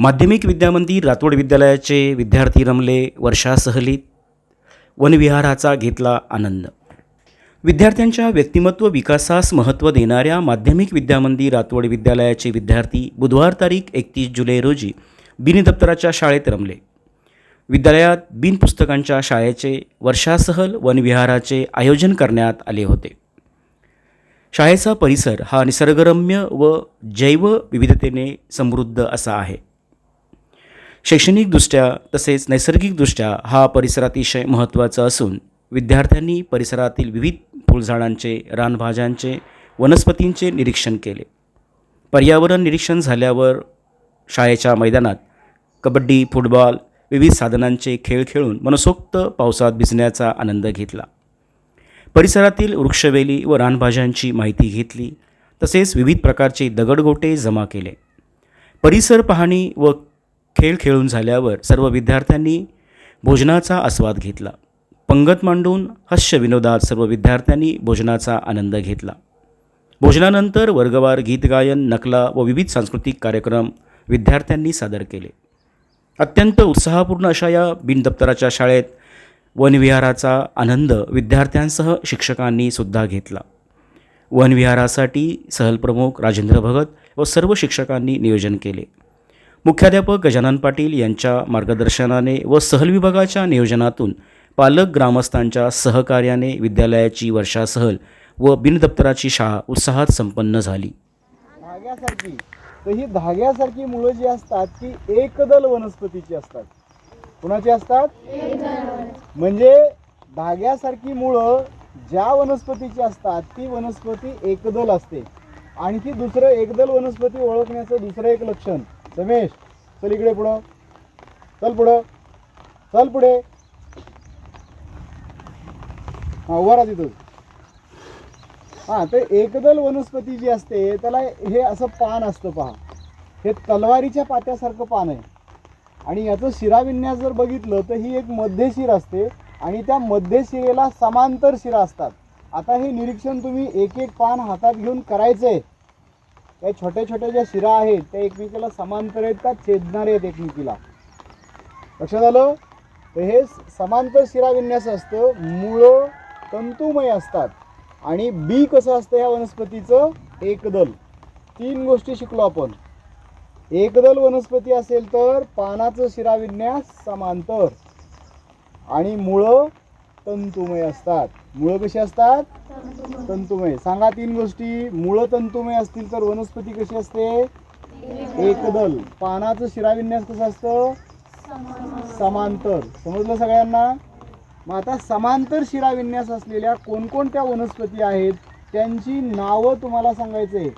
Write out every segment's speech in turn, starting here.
माध्यमिक विद्यामंदिर रातोड विद्यालयाचे विद्यार्थी रमले वर्षा सहलीत वनविहाराचा घेतला आनंद. विद्यार्थ्यांच्या व्यक्तिमत्व विकासास महत्त्व देणाऱ्या माध्यमिक विद्यामंदिर रातवड विद्यालयाचे विद्यार्थी बुधवार तारीख एकतीस जुलै रोजी बिनदप्तराच्या शाळेत रमले. विद्यालयात बिनपुस्तकांच्या शाळेचे वर्षासहल वनविहाराचे आयोजन करण्यात आले होते. शाळेचा परिसर हा निसर्गरम्य व जैवविविधतेने समृद्ध असा आहे. शैक्षणिकदृष्ट्या तसेच नैसर्गिकदृष्ट्या हा परिसर अतिशय महत्त्वाचा असून विद्यार्थ्यांनी परिसरातील विविध फुलझाडांचे रानभाज्यांचे वनस्पतींचे निरीक्षण केले. पर्यावरण निरीक्षण झाल्यावर शाळेच्या मैदानात कबड्डी फुटबॉल विविध साधनांचे खेळ खेळून मनसोक्त पावसात भिजण्याचा आनंद घेतला. परिसरातील वृक्षवेली व रानभाज्यांची माहिती घेतली. तसेच विविध प्रकारचे दगडगोटे जमा केले. परिसर पाहणी व खेळ खेळून झाल्यावर सर्व विद्यार्थ्यांनी भोजनाचा आस्वाद घेतला. पंगत मांडून हास्य विनोदात सर्व विद्यार्थ्यांनी भोजनाचा आनंद घेतला. भोजनानंतर वर्गवार गीतगायन नकला व विविध सांस्कृतिक कार्यक्रम विद्यार्थ्यांनी सादर केले. अत्यंत उत्साहपूर्ण अशा या बिनदप्तराच्या शाळेत वनविहाराचा आनंद विद्यार्थ्यांसह शिक्षकांनी सुद्धा घेतला. वनविहारासाठी सहलप्रमुख राजेंद्र भगत व सर्व शिक्षकांनी नियोजन केले. मुख्याध्यापक गजानन पाटील यांच्या मार्गदर्शनाने व सहल विभागाच्या नियोजनातून पालक ग्रामस्थांच्या सहकार्याने विद्यालयाची वर्षा सहल व बिनदप्तराची शाळा उत्साहात संपन्न झाली. धाग्यासारखी. तर ही धाग्यासारखी मुळं जी असतात ती एकदल वनस्पतीची असतात. कुणाची असतात? म्हणजे धाग्यासारखी मुळं ज्या वनस्पतीची असतात ती वनस्पती एकदल असते. आणि ती दुसरं एकदल वनस्पती ओळखण्याचं दुसरं एक लक्षण रमेश चल इकडे पुढं. चल पुढं. चल पुढे. हा उभा राहा तिथं. हा ते एकदल वनस्पती जी असते त्याला हे असं पान असतं पहा. हे तलवारीच्या पात्यासारखं पान आहे. आणि याचं शिराविन्यास जर बघितलं तर ही एक मध्यशिर असते. आणि त्या मध्यशिरेला समांतर शिरा असतात. आता हे निरीक्षण तुम्ही एक एक पान हातात घेऊन करायचं आहे त्या छोट्या छोट्या ज्या शिरा आहेत त्या एकमेकीला समांतर आहेत का छेदणारे आहेत एकमेकीला. लक्षात आलं? तर हे समांतर शिरा विन्यास असतं मुळं तंतुमय असतात. आणि बी कसं असतं ह्या वनस्पतीचं? एकदल. तीन गोष्टी शिकलो आपण. एकदल वनस्पती असेल तर पानाचं शिराविन्यास समांतर. आणि मुळं तंतुमय असतात. मुळं कशी असतात? तंतुमय. सांगा तीन गोष्टी. मुळं तंतुमय असतील तर वनस्पती कशी असते? एकदल. पानाचं शिराविन्यास कसं असतं? समांतर. समजलं सगळ्यांना? मग आता समांतर शिराविन्यास असलेल्या कोणकोणत्या वनस्पती आहेत? त्यांची नावं तुम्हाला सांगायचे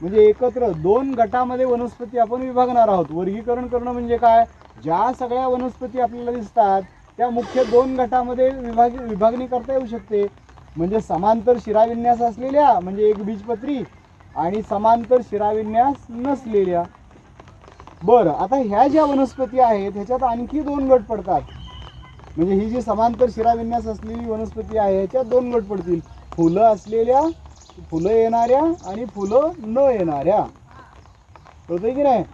म्हणजे एकत्र दोन गटामध्ये वनस्पती आपण विभागणार आहोत. वर्गीकरण करणं म्हणजे काय? ज्या सगळ्या वनस्पती आपल्याला दिसतात त्या मुख्य दोन गटामध्ये विभाग विभागणी करता येऊ शकते. म्हणजे समांतर शिराविन्यास असलेल्या म्हणजे एक बीजपत्री आणि समांतर शिराविन्यास नसलेल्या. बरं आता ह्या ज्या वनस्पती आहेत ह्याच्यात आणखी दोन गट पडतात. म्हणजे ही जी समांतर शिराविन्यास असलेली वनस्पती आहे ह्याच्यात दोन गट पडतील. फुलं असलेल्या फुलं येणाऱ्या आणि फुलं न येणाऱ्या. कळतंय की नाही?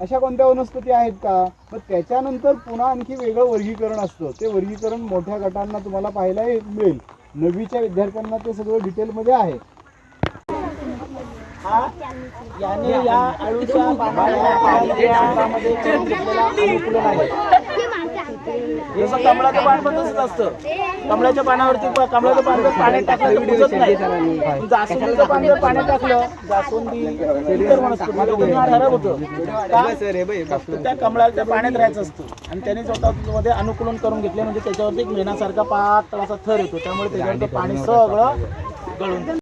अशा कोणत्या वनस्पती आहेत का? मग त्याच्यानंतर पुन्हा आणखी वेगळं वर्गीकरण असतं. ते वर्गीकरण मोठ्या गटांना तुम्हाला पाहायला मिळेल. नववीच्या विद्यार्थ्यांना ते सगळं डिटेलमध्ये आहे. हा? याने या अळूच्या पानामध्ये असतं कमळाच्या पानावरती कमळाचं पान जर पाण्यात टाकलं तर नाही. जास्वंदीचं पान जर पाण्यात टाकलं जास्वंदी इतर वनस्पती उन्हाळ्यात खराब होतं. का? त्या कमळाच्या पाण्यात राहायचं असतं. आणि त्याने स्वतःमध्ये अनुकूलन करून घेतले म्हणजे त्याच्यावरती एक मेणासारखा पातळ असा थर येतो. त्यामुळे त्याच्यावरती पाणी सगळं गळून